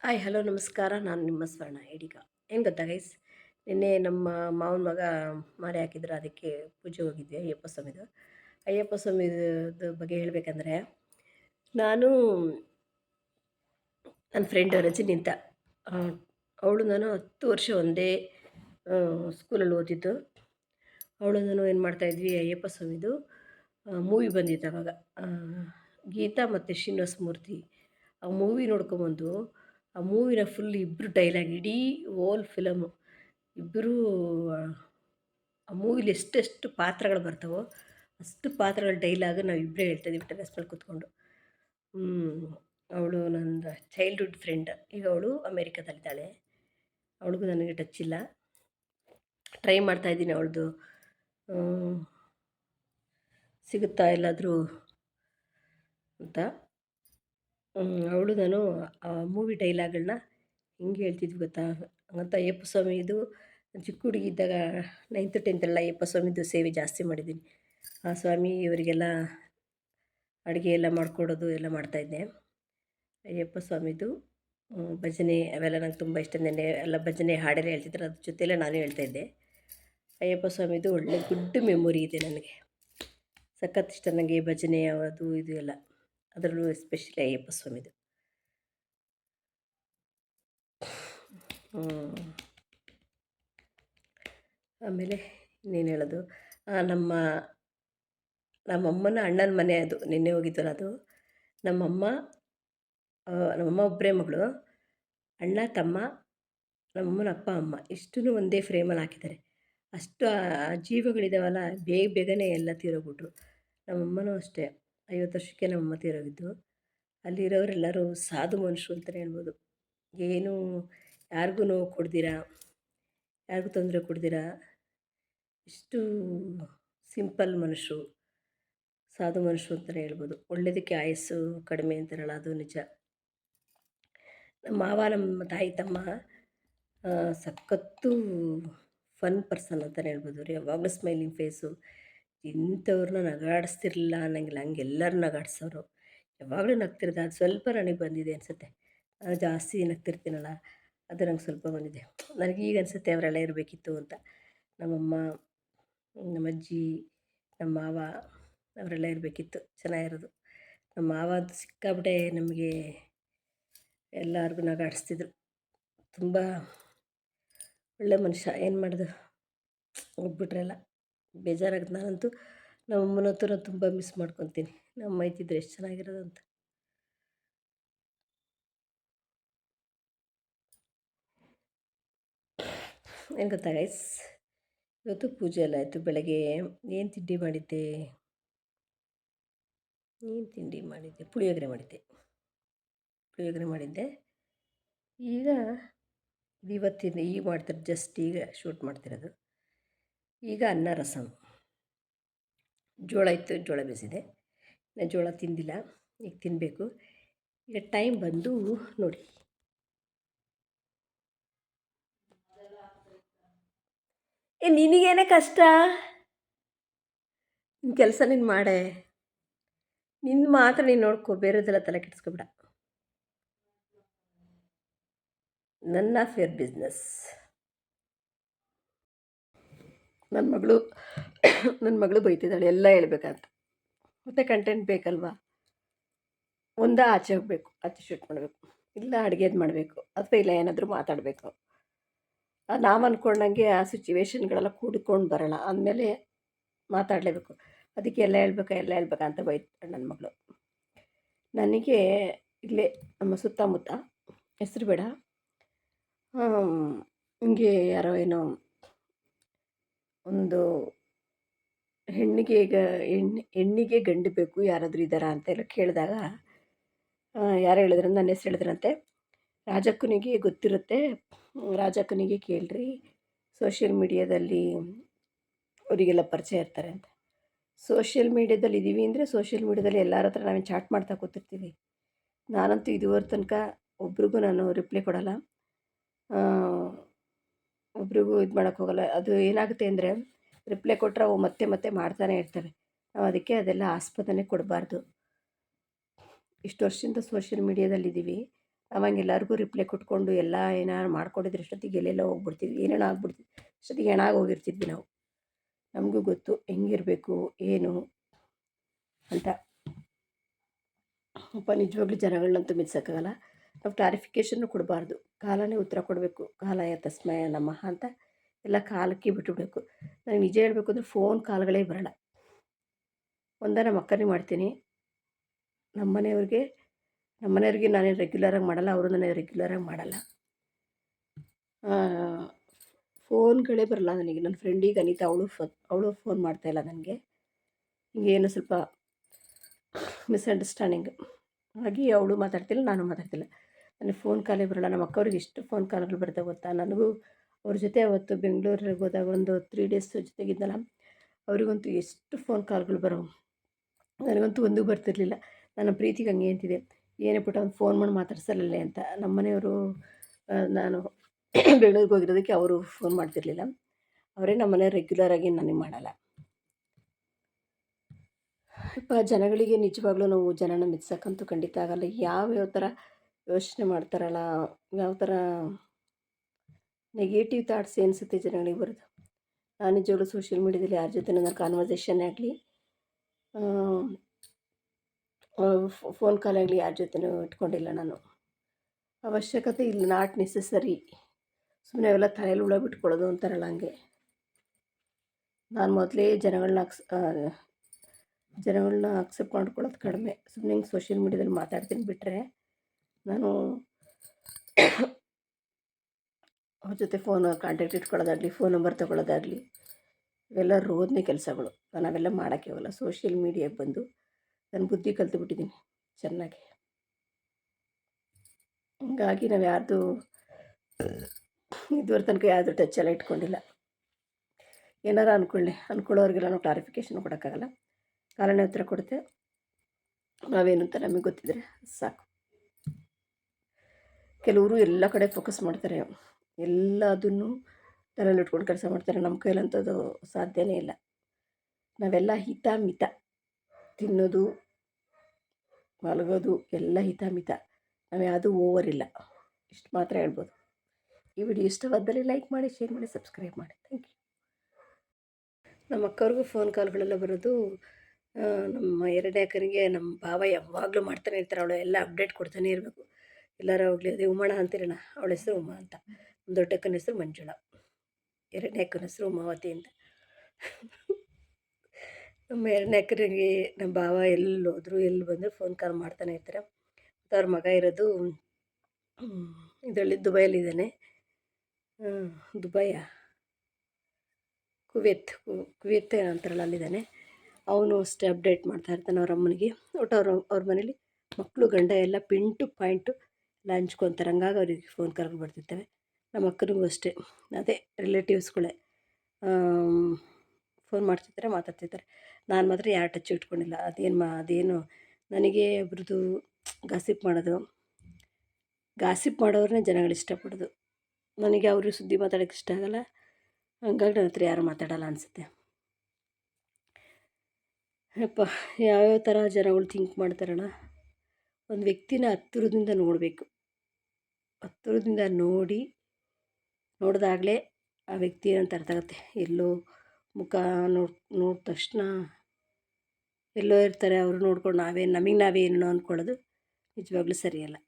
Hi, hello, ನಮಸ್ಕಾರ. ನಾನು ನಿಮ್ಮ ಸ್ವರ್ಣ ಇದೀಗ ಏನು ಗೊತ್ತಾ ಗೈಸ್ ನಿನ್ನೆ ನಮ್ಮ ಮಾವನ ಮಗ ಮಾರಿ ಹಾಕಿದ್ರು, ಅದಕ್ಕೆ ಪೂಜೆ ಹೋಗಿದ್ವಿ, ಅಯ್ಯಪ್ಪ ಸ್ವಾಮಿದು. ಅಯ್ಯಪ್ಪ ಸ್ವಾಮಿದು ಬಗ್ಗೆ ಹೇಳಬೇಕಂದ್ರೆ, ನಾನು ನನ್ನ ಫ್ರೆಂಡ್ ರಜನಿಂತ ಅವಳು ನಾನು ಹತ್ತು ವರ್ಷ ಒಂದೇ ಸ್ಕೂಲಲ್ಲಿ ಓದಿದ್ದು. ಅವಳು ನಾನು ಏನು ಮಾಡ್ತಾಯಿದ್ವಿ ಅಯ್ಯಪ್ಪ ಸ್ವಾಮಿದು ಮೂವಿ ಬಂದಿತ್ತು ಅವಾಗ. ಗೀತಾ ಮತ್ತು ಶ್ರೀನಿವಾಸ ಮೂರ್ತಿ. ಆ ಮೂವಿ ನೋಡ್ಕೊಂಬಂದು ಆ ಮೂವಿನ ಫುಲ್ ಇಬ್ಬರು ಡೈಲಾಗ್ ಇಡೀ ಓಲ್ ಫಿಲಮು ಇಬ್ಬರೂ ಆ ಮೂವಿಲಿ ಎಷ್ಟೆಷ್ಟು ಪಾತ್ರಗಳು ಬರ್ತಾವೋ ಅಷ್ಟು ಪಾತ್ರಗಳ ಡೈಲಾಗ್ ನಾವು ಇಬ್ಬರೇ ಹೇಳ್ತಾಯಿದ್ವಿ ಟೆರೆಸ್ ಮೇಲೆ ಕೂತ್ಕೊಂಡು. ಅವಳು ನನ್ನ ಚೈಲ್ಡ್ಹುಡ್ ಫ್ರೆಂಡ್ ಈಗ ಅವಳು ಅಮೇರಿಕಾದಲ್ಲಿದ್ದಾಳೆ. ಅವಳಿಗೂ ನನಗೆ ಟಚ್ ಇಲ್ಲ. ಟ್ರೈ ಮಾಡ್ತಾ ಇದ್ದೀನಿ ಅವಳದು. ಸಿಗುತ್ತಾ ಎಲ್ಲಾದರೂ ಅಂತ. ಅವಳು ನಾನು ಮೂವಿ ಡೈಲಾಗ್ಗಳನ್ನ ಹಿಂಗೆ ಹೇಳ್ತಿದ್ವಿ ಗೊತ್ತಾ? ಮತ್ತು ಅಯ್ಯಪ್ಪ ಸ್ವಾಮಿದು ಚಿಕ್ಕ ಹುಡುಗಿ ಇದ್ದಾಗ ನೈನ್ತ್ ಟೆಂತಲ್ಲ ಅಯ್ಯಪ್ಪ ಸ್ವಾಮಿದು ಸೇವೆ ಜಾಸ್ತಿ ಮಾಡಿದ್ದೀನಿ. ಆ ಸ್ವಾಮಿ ಇವರಿಗೆಲ್ಲ ಅಡುಗೆ ಎಲ್ಲ ಮಾಡಿಕೊಡೋದು ಎಲ್ಲ ಮಾಡ್ತಾಯಿದ್ದೆ ಅಯ್ಯಪ್ಪ ಸ್ವಾಮಿದು ಭಜನೆ ಅವೆಲ್ಲ ನಂಗೆ ತುಂಬ ಇಷ್ಟ. ನೆನೆ ಎಲ್ಲ ಭಜನೆ ಹಾಡೆಲ್ಲ ಹೇಳ್ತಿದ್ರು ಅದ್ರ ಜೊತೆಯಲ್ಲೇ ನಾನು ಹೇಳ್ತಾಯಿದ್ದೆ ಅಯ್ಯಪ್ಪ ಸ್ವಾಮಿದು ಒಳ್ಳೆ ಗುಡ್ ಮೆಮೊರಿ ಇದೆ ನನಗೆ. ಸಖತ್ ಇಷ್ಟ ನನಗೆ ಭಜನೆ ಅದು ಇದು ಎಲ್ಲ. ಅದರಲ್ಲೂ ಎಸ್ಪೆಷಲಿ ಅಯ್ಯಪ್ಪ ಸ್ವಾಮಿದು. ಆಮೇಲೆ ಇನ್ನೇನು ಹೇಳೋದು ನಮ್ಮ, ನಮ್ಮಮ್ಮನ ಅಣ್ಣನ ಮನೆ ಅದು, ನಿನ್ನೆ ಹೋಗಿದ್ದಲ್ಲ ಅದು. ನಮ್ಮಮ್ಮ ನಮ್ಮಮ್ಮ ಒಬ್ಬರೇ ಮಗಳು, ಅಣ್ಣ, ತಮ್ಮ, ನಮ್ಮಮ್ಮನ ಅಪ್ಪ, ಅಮ್ಮ ಇಷ್ಟೂ ಒಂದೇ ಫ್ರೇಮಲ್ಲಿ ಹಾಕಿದ್ದಾರೆ. ಅಷ್ಟು ಜೀವಗಳಿದಾವಲ್ಲ, ಬೇಗ ಬೇಗನೆ ಎಲ್ಲ ತೀರೋಗ್ಬಿಟ್ರು. ನಮ್ಮಮ್ಮನೂ ಅಷ್ಟೇ. ಐವತ್ತು ವರ್ಷಕ್ಕೆ ನಮ್ಮಮ್ಮ ತೀರೋಗಿದ್ದು. ಅಲ್ಲಿರೋರೆಲ್ಲರೂ ಸಾಧು ಮನುಷ್ಯರು ಅಂತಲೇ ಹೇಳ್ಬೋದು. ಏನೂ, ಯಾರಿಗೂ ನೋವು ಕೊಡ್ದಿರ? ಯಾರಿಗೂ ತೊಂದರೆ ಕೊಡ್ದಿರ? ಇಷ್ಟು ಸಿಂಪಲ್ ಮನುಷ್ಯರು, ಸಾಧು ಮನುಷ್ಯರು ಅಂತಲೇ ಹೇಳ್ಬೋದು. ಒಳ್ಳೆಯದಕ್ಕೆ ಆಯಸ್ಸು ಕಡಿಮೆ ಅಂತಾರಲ್ಲ, ಅದು ನಿಜ. ನಮ್ಮ ಮಾವ, ನಮ್ಮ ತಾಯಿ, ತಮ್ಮ ಸಖತ್ತು ಫನ್ ಪರ್ಸನ್ ಅಂತಲೇ ಹೇಳ್ಬೋದು. ರೀ ಯಾವಾಗಲೂ ಸ್ಮೈಲಿಂಗ್ ಫೇಸು ಇಂಥವ್ರನ್ನ ನಗಾಡಿಸ್ತಿರ್ಲಿಲ್ಲ ಅನ್ನಂಗಿಲ್ಲ. ಹಂಗೆ ಎಲ್ಲರೂ ನಗಾಡ್ಸೋರು. ಯಾವಾಗಲೂ ನಗ್ತಿರೋದು ಅದು ಸ್ವಲ್ಪ ನನಗೆ ಬಂದಿದೆ ಅನಿಸುತ್ತೆ. ಜಾಸ್ತಿ ನಗ್ತಿರ್ತೀನಲ್ಲ, ಅದು ನಂಗೆ ಸ್ವಲ್ಪ ಬಂದಿದೆ. ನನಗೆ ಈಗ ಅನಿಸುತ್ತೆ ಅವರೆಲ್ಲ ಇರಬೇಕಿತ್ತು ಅಂತ. ನಮ್ಮಮ್ಮ ನಮ್ಮ ಅಜ್ಜಿ ನಮ್ಮ ಮಾವ ಅವರೆಲ್ಲ ಇರಬೇಕಿತ್ತು. ಚೆನ್ನಾಗಿರೋದು. ನಮ್ಮ ಮಾವ ಸಿಕ್ಕಾಬಿಟ್ಟೆ ನಮಗೆ ಎಲ್ಲರಿಗೂ ನಗಾಡಿಸ್ತಿದ್ರು. ತುಂಬ ಒಳ್ಳೆ ಮನುಷ್ಯ. ಏನು ಮಾಡೋದು? ಹೋಗ್ಬಿಟ್ರಲ್ಲ ಬೇಜಾರಾಗುತ್ತೆ ನಾನಂತೂ ನಮ್ಮ ಅಮ್ಮನ ಹತ್ರ ತುಂಬ ಮಿಸ್ ಮಾಡ್ಕೊತೀನಿ. ನಮ್ಮ ಐತಿದ್ರೆ ಎಷ್ಟು ಚೆನ್ನಾಗಿರೋದಂತ. ಏನು ಗೊತ್ತಾ ಇವತ್ತು ಪೂಜೆ ಎಲ್ಲ ಆಯಿತು. ಬೆಳಗ್ಗೆ ಏನು ತಿಂಡಿ ಮಾಡಿದ್ದೆ? ಏನು ತಿಂಡಿ ಮಾಡಿದ್ದೆ? ಪುಳಿಯೋಗರೆ ಮಾಡಿದ್ದೆ. ಪುಳಿಯೋಗರೆ ಮಾಡಿದ್ದೆ. ಈಗ ಇವತ್ತಿನ ಈಗ ಮಾಡ್ತಾರೆ ಜಸ್ಟ್ ಈಗ ಶೂಟ್ ಮಾಡ್ತಿರೋದು. ಈಗ ಅನ್ನ ರಸಮ್ ಜೋಳ ಇತ್ತು, ಜೋಳ ಬೇಯಿಸಿದೆ ನಾನು ಜೋಳ ತಿಂದಿಲ್ಲ, ಈಗ ತಿನ್ನಬೇಕು ಈಗ ಟೈಮ್ ಬಂದು ನೋಡಿ. ಏ, ನಿನಗೇನೆ ಕಷ್ಟ? ನಿನ್ನ ಕೆಲಸ ನೀನು ಮಾಡೆ. ನಿನ್ನ ಮಾತ್ರ ನೀನು ನೋಡ್ಕೊ, ಬೇರೆದೆಲ್ಲ ತಲೆ ಕೆಡಿಸ್ಕೊಬೇಡ. ನನ್ನ ಫೇರ್ ಬಿಸ್ನೆಸ್ ನನ್ನ ಮಗಳು ನನ್ನ ಮಗಳು ಬೈತಿದ್ದಾಳೆ, ಎಲ್ಲ ಹೇಳ್ಬೇಕಂತ. ಮತ್ತು ಕಂಟೆಂಟ್ ಬೇಕಲ್ವಾ? ಒಂದ ಆಚೆ ಹೋಗಬೇಕು, ಆಚೆ ಶೂಟ್ ಮಾಡಬೇಕು. ಇಲ್ಲ ಅಡುಗೆದು ಮಾಡಬೇಕು, ಅಥವಾ ಇಲ್ಲ ಏನಾದರೂ ಮಾತಾಡಬೇಕು. ನಾವು ಅಂದ್ಕೊಂಡಂಗೆ ಆ ಸಿಚುವೇಶನ್ಗಳೆಲ್ಲ ಕೂಡ್ಕೊಂಡು ಬರೋಣ ಅಂದಮೇಲೆ ಮಾತಾಡಲೇಬೇಕು. ಅದಕ್ಕೆ ಎಲ್ಲ ಹೇಳ್ಬೇಕು, ಎಲ್ಲ ಹೇಳ್ಬೇಕಾ ಅಂತ ಬೈತಾಳೆ ನನ್ನ ಮಗಳು. ನನಗೆ ಇಲ್ಲೇ ನಮ್ಮ ಸುತ್ತಮುತ್ತ, ಹೆಸ್ರು ಬೇಡ. ಹಿಂಗೆ ಯಾರೋ ಏನೋ ಒಂದು ಹೆಣ್ಣಿಗೆ ಈಗ ಹೆಣ್ಣು ಹೆಣ್ಣಿಗೆ ಗಂಡು ಬೇಕು, ಯಾರಾದರೂ ಇದ್ದಾರಾ ಅಂತೆಲ್ಲ ಕೇಳಿದಾಗ ಯಾರು ಹೇಳಿದ್ರು? ನನ್ನ ಹೆಸ್ರು ಹೇಳಿದ್ರಂತೆ ರಾಜಕ್ಕನಿಗೆ ಗೊತ್ತಿರುತ್ತೆ. ರಾಜಕ್ಕನಿಗೆ ಕೇಳ್ರಿ. ಸೋಷಿಯಲ್ ಮೀಡಿಯಾದಲ್ಲಿ ಅವರಿಗೆಲ್ಲ ಪರಿಚಯ ಇರ್ತಾರೆ ಅಂತ. ಸೋಷಿಯಲ್ ಮೀಡಿಯಾದಲ್ಲಿ ಇದ್ದೀವಿ ಅಂದರೆ ಸೋಷಿಯಲ್ ಮೀಡಿಯಾದಲ್ಲಿ ಎಲ್ಲರ ಹತ್ರ ನಾವೇನು ಚಾಟ್ ಮಾಡ್ತಾ ಕೂತಿರ್ತೀವಿ. ನಾನಂತೂ ಇದುವರೆ ತನಕ ಒಬ್ರಿಗೂ ನಾನು ರಿಪ್ಲೈ ಕೊಡೋಲ್ಲ. ಒಬ್ರಿಗೂ ಇದು ಮಾಡೋಕ್ಕೆ ಹೋಗಲ್ಲ. ಅದು ಏನಾಗುತ್ತೆ ಅಂದರೆ ರಿಪ್ಲೈ ಕೊಟ್ಟರೆ ಅವು ಮತ್ತೆ ಮತ್ತೆ ಮಾಡ್ತಾನೆ ಇರ್ತವೆ ನಾವು ಅದಕ್ಕೆ ಅದೆಲ್ಲ ಆಸ್ಪದನೆ ಕೊಡಬಾರ್ದು. ಇಷ್ಟು ವರ್ಷದಿಂದ ಸೋಷಿಯಲ್ ಮೀಡಿಯಾದಲ್ಲಿದ್ದೀವಿ ಅವಾಗ ಎಲ್ಲರಿಗೂ ರಿಪ್ಲೈ ಕೊಟ್ಕೊಂಡು ಎಲ್ಲ ಏನಾರು ಮಾಡ್ಕೊಂಡಿದ್ರೆ ಇಷ್ಟೊತ್ತಿಗೆ ಎಲ್ಲೆಲ್ಲ ಹೋಗ್ಬಿಡ್ತೀವಿ. ಏನೇನೋ ಆಗ್ಬಿಡ್ತೀವಿ. ಇಷ್ಟೊತ್ತಿಗೆ ಹೆಣಾಗಿ ಹೋಗಿರ್ತಿದ್ವಿ ನಾವು. ನಮಗೂ ಗೊತ್ತು ಹೆಂಗಿರಬೇಕು, ಏನು ಅಂತ. ಅಪ್ಪ ನಿಜವಾಗ್ಲೂ ಜನಗಳನ್ನಂತೂ ಮೆಚ್ಚೋಕ್ಕಾಗಲ್ಲ ನಾವು ಕ್ಲಾರಿಫಿಕೇಷನ್ನು ಕೊಡಬಾರ್ದು. ಕಾಲನೇ ಉತ್ತರ ಕೊಡಬೇಕು. ಕಾಲಯ ತಸ್ಮಯ ನಮಃ ಅಂತ ಎಲ್ಲ ಕಾಲಕ್ಕೆ ಬಿಟ್ಟುಬಿಡಬೇಕು. ನನಗೆ ನಿಜ ಹೇಳಬೇಕು ಅಂದರೆ ಫೋನ್ ಕಾಲ್ಗಳೇ ಬರಲ್ಲ. ಒಂದ ನಮ್ಮ ಅಕ್ಕನೇ ಮಾಡ್ತೀನಿ. ನಮ್ಮ ಮನೆಯವ್ರಿಗೆ ನಮ್ಮ ಮನೆಯವ್ರಿಗೆ ರೆಗ್ಯುಲರಾಗಿ ಮಾಡಲ್ಲ, ಅವರು ನನಗೆ ರೆಗ್ಯುಲರಾಗಿ ಮಾಡಲ್ಲ. ಫೋನ್ಗಳೇ ಬರಲ್ಲ ನನಗೆ. ನನ್ನ ಫ್ರೆಂಡಿಗೆ ಅನಿತಾ, ಅವಳು ಫೋನ್ ಅವಳು ಫೋನ್ ಮಾಡ್ತಾಯಿಲ್ಲ ನನಗೆ. ಹಿಂಗೇನು ಸ್ವಲ್ಪ ಮಿಸ್ಅಂಡರ್ಸ್ಟ್ಯಾಂಡಿಂಗ್ ಹಾಗೆ ಅವಳು ಮಾತಾಡ್ತಿಲ್ಲ, ನಾನು ಮಾತಾಡ್ತಿಲ್ಲ. ನನಗೆ ಫೋನ್ ಕಾಲೇ ಬರೋಲ್ಲ. ನಮ್ಮ ಅಕ್ಕವ್ರಿಗೆ ಎಷ್ಟು ಫೋನ್ ಕಾಲ್ಗಳು ಬರ್ತವೆ ಗೊತ್ತಾ? ನನಗೂ ಅವ್ರ ಜೊತೆ ಅವತ್ತು ಬೆಂಗಳೂರಿಗೆ ಹೋದಾಗ ಒಂದು ತ್ರೀ ಡೇಸ್ ಜೊತೆಗಿದ್ದಲ್ಲ, ಅವರಿಗಂತೂ ಎಷ್ಟು ಫೋನ್ ಕಾಲ್ಗಳು ಬರೋ ನನಗಂತೂ ಒಂದೂ ಬರ್ತಿರಲಿಲ್ಲ. ನನ್ನ ಪ್ರೀತಿಗೆ ಹಂಗೆ ಅಂತಿದೆ. ಏನೇ ಪುಟ್ಟ ಒಂದು ಫೋನ್ ಮಾಡಿ ಮಾತಾಡ್ಸಲ್ಲೇ ಅಂತ. ನಮ್ಮ ಮನೆಯವರು ನಾನು ಬೆಂಗಳೂರಿಗೆ ಹೋಗಿರೋದಕ್ಕೆ ಅವರು ಫೋನ್ ಮಾಡ್ತಿರ್ಲಿಲ್ಲ. ಅವರೇ ನಮ್ಮ ಮನೆ ರೆಗ್ಯುಲರಾಗಿ ನನಗೆ ಮಾಡಲ್ಲ. ಇಪ್ಪ ಜನಗಳಿಗೆ ನಿಜವಾಗ್ಲೂ ನಾವು ಜನನ ಮೆಚ್ಚಕ್ಕಂತೂ ಖಂಡಿತ ಆಗಲ್ಲ. ಯಾವ್ಯಾವ ಯಾವ ಥರ ಯೋಚನೆ ಮಾಡ್ತಾರಲ್ಲ, ಯಾವ ಥರ ನೆಗೆಟಿವ್ ಥಾಟ್ಸ್ ಅನಿಸುತ್ತೆ ಜನಗಳಿಗೆ ಬರೋದು. ನಾನು ನಿಜವಾಗ್ಲೂ ಸೋಷಿಯಲ್ ಮೀಡ್ಯಾದಲ್ಲಿ ಯಾರ ಜೊತೆ ನನ್ನ ಕಾನ್ವರ್ಸೇಷನ್ ಆಗಲಿ ಫೋನ್ ಕಾಲ್ ಆಗಲಿ ಯಾರ ಜೊತೆನೂ ಇಟ್ಕೊಂಡಿಲ್ಲ ನಾನು. ಅವಶ್ಯಕತೆ ಇಲ್ಲ ನಾಟ್ ನೆಸೆಸರಿ ಸುಮ್ಮನೆ ಅವೆಲ್ಲ ತಲೆಯಲ್ಲಿ ಹುಳ ಬಿಟ್ಕೊಳ್ಳೋದು ಅಂತಾರಲ್ಲ ಹಂಗೆ. ನಾನು ಮೊದಲೇ ಜನಗಳನ್ನ ಅಕ್ಸ್ ಜನಗಳನ್ನ ಅಕ್ಸೆಪ್ಟ್ ಮಾಡ್ಕೊಳ್ಳೋದು ಕಡಿಮೆ. ಸುಮ್ಮನೆ ಹಿಂಗೆ ಸೋಷಿಯಲ್ ಮೀಡ್ಯಾದಲ್ಲಿ ಮಾತಾಡ್ತೀನಿ ಬಿಟ್ಟರೆ ನಾನು ಅವ್ರ ಜೊತೆ ಫೋನ್ ಕಾಂಟ್ಯಾಕ್ಟ್ ಇಟ್ಕೊಳ್ಳೋದಾಗಲಿ ಫೋನ್ ನಂಬರ್ ತೊಗೊಳ್ಳೋದಾಗಲಿ, ಇವೆಲ್ಲ ರೋದನೆ ಕೆಲಸಗಳು. ನಾನು ಅವೆಲ್ಲ ಮಾಡೋಕ್ಕೆ ಹೋಗಲ್ಲ. ಸೋಷಿಯಲ್ ಮೀಡಿಯಾಗೆ ಬಂದು ನಾನು ಬುದ್ಧಿ ಕಲ್ತುಬಿಟ್ಟಿದ್ದೀನಿ ಚೆನ್ನಾಗಿ. ಹಂಗಾಗಿ ನಾವು ಯಾರ್ದು ಇದುವರೆ ತನಕ ಯಾವುದು ಟಚ್ ಇಟ್ಕೊಂಡಿಲ್ಲ. ಏನಾರು ಅಂದ್ಕೊಳ್ಳಿ ಅಂದ್ಕೊಳ್ಳೋರಿಗೆಲ್ಲ ನಾವು ಕ್ಲಾರಿಫಿಕೇಶನ್ ಕೊಡೋಕ್ಕಾಗಲ್ಲ. ಕಾರಣ ಉತ್ತರ ಕೊಡುತ್ತೆ ನಾವೇನು ಅಂತ ನಮಗೆ ಗೊತ್ತಿದ್ರೆ ಸಾಕು. ಕೆಲವರು ಎಲ್ಲ ಕಡೆ ಫೋಕಸ್ ಮಾಡ್ತಾರೆ. ಎಲ್ಲದನ್ನು ಇಟ್ಕೊಂಡು ಕೆಲಸ ಮಾಡ್ತಾರೆ. ನಮ್ಮ ಕೈಲಂಥದ್ದು ಸಾಧ್ಯನೇ ಇಲ್ಲ. ನಾವೆಲ್ಲ ಹಿತ ಮಿತ ತಿನ್ನೋದು, ಮಲಗೋದು, ಎಲ್ಲ ಹಿತ ಮಿತ ನಾವು ಯಾವುದೂ ಓವರ್ ಇಲ್ಲ. ಇಷ್ಟು ಮಾತ್ರ ಹೇಳ್ಬೋದು. ಈ ವಿಡಿಯೋ ಇಷ್ಟವಾದಲ್ಲಿ ಲೈಕ್ ಮಾಡಿ ಶೇರ್ ಮಾಡಿ ಸಬ್ಸ್ಕ್ರೈಬ್ ಮಾಡಿ. ಥ್ಯಾಂಕ್ ಯು ನಮ್ಮ ಅಕ್ಕವ್ರಿಗೂ ಫೋನ್ ಕಾಲ್ಗಳೆಲ್ಲ ಬರೋದು ನಮ್ಮ ಎರಡನೇ ಅಕ್ಕನಿಗೆ ನಮ್ಮ ಭಾವ ಯಾವಾಗಲೂ ಮಾಡ್ತಾನೆ ಇರ್ತಾರೆ. ಅವಳು ಎಲ್ಲ ಅಪ್ಡೇಟ್ ಕೊಡ್ತಾನೆ ಇರಬೇಕು. ಎಲ್ಲರೂ ಹೋಗ್ಲಿ, ಅದೇ ಉಮಣ ಅಂತೀರಣ್ಣ ಅವಳ ಹೆಸರು ಉಮಾ ಅಂತ. ದೊಡ್ಡ ಅಕ್ಕನ ಹೆಸರು ಮಂಜುಳ. ಎರಡನೇ ಅಕ್ಕನ ಹೆಸರು ಉಮಾವತಿ ಅಂತ. ನಮ್ಮ ಎರಡನೇ ಅಕ್ಕನಿಗೆ ನಮ್ಮ ಭಾವ ಎಲ್ಲಿ ಹೋದ್ರು, ಎಲ್ಲಿ ಬಂದರೂ ಫೋನ್ ಕಾಲ್ ಮಾಡ್ತಾನೆ ಇರ್ತಾರೆ. ಮತ್ತು ಅವ್ರ ಮಗ ಇರೋದು ಇದರಲ್ಲಿ ದುಬೈಯಲ್ಲಿದ್ದಾನೆ ದುಬೈಯ. ಕುವೆತ್ ಕುವೆತ್ ಅಂತಾರಲ್ಲ, ಅಲ್ಲಿದ್ದಾನೆ. ಅವನು ಅಷ್ಟೇ ಅಪ್ಡೇಟ್ ಮಾಡ್ತಾ ಇರ್ತಾನೆ ಅವ್ರ ಅಮ್ಮನಿಗೆ. ಒಟ್ಟು ಅವ್ರ ಅವ್ರ ಮನೇಲಿ ಮಕ್ಕಳು ಗಂಡ ಎಲ್ಲ ಪಿಂಟು ಪಾಯಿಂಟು ಹಂಚ್ಕೊತಾರೆ ಹಂಗಾಗಿ ಅವ್ರಿಗೆ ಫೋನ್ ಕರ್ಕೊಂಡು ಬರ್ತಿರ್ತವೆ. ನಮ್ಮ ಅಕ್ಕನಿಗೂ ಅಷ್ಟೇ. ಅದೇ ರಿಲೇಟಿವ್ಸ್ಗಳೇ ಫೋನ್ ಮಾಡ್ತಿರ್ತಾರೆ, ಮಾತಾಡ್ತಿರ್ತಾರೆ. ನಾನು ಮಾತ್ರ ಯಾರು ಟಚ್ ಇಟ್ಕೊಂಡಿಲ್ಲ. ಅದೇನು ಮಾ, ಅದೇನು, ನನಗೆ ಒಬ್ರದ್ದು ಗಾಸಿಪ್ ಮಾಡೋದು. ಗಾಸಿಪ್ ಮಾಡೋರನ್ನೇ ಜನಗಳು ಇಷ್ಟಪಡೋದು. ನನಗೆ ಅವರು ಸುದ್ದಿ ಮಾತಾಡೋಕ್ಕೆ ಇಷ್ಟ ಆಗಲ್ಲ. ಹಂಗಾಗಿ ನನ್ನ ಹತ್ರ ಯಾರು ಮಾತಾಡಲ್ಲ ಅನಿಸುತ್ತೆ. ಯಪ್ಪ, ಯಾವ್ಯಾವ ಥರ ಜನಗಳು ಥಿಂಕ್ ಮಾಡ್ತಾರಣ್ಣ? ಒಂದು ವ್ಯಕ್ತಿನ ಹತ್ತಿರದಿಂದ ನೋಡಬೇಕು. ಹತ್ತಿರದಿಂದ ನೋಡಿ, ನೋಡಿದಾಗಲೇ ಆ ವ್ಯಕ್ತಿ ಏನಂತ ಅರ್ಥ ಆಗುತ್ತೆ? ಎಲ್ಲೋ ಮುಖ ನೋಡ್ ನೋಡಿದ ತಕ್ಷಣ ಎಲ್ಲೋ ಇರ್ತಾರೆ, ಅವರು ನೋಡ್ಕೊಂಡು ನಾವೇ, ನಮಗೆ ನಾವೇನು ಅಂದ್ಕೊಳ್ಳೋದು ನಿಜವಾಗ್ಲೂ ಸರಿಯಲ್ಲ.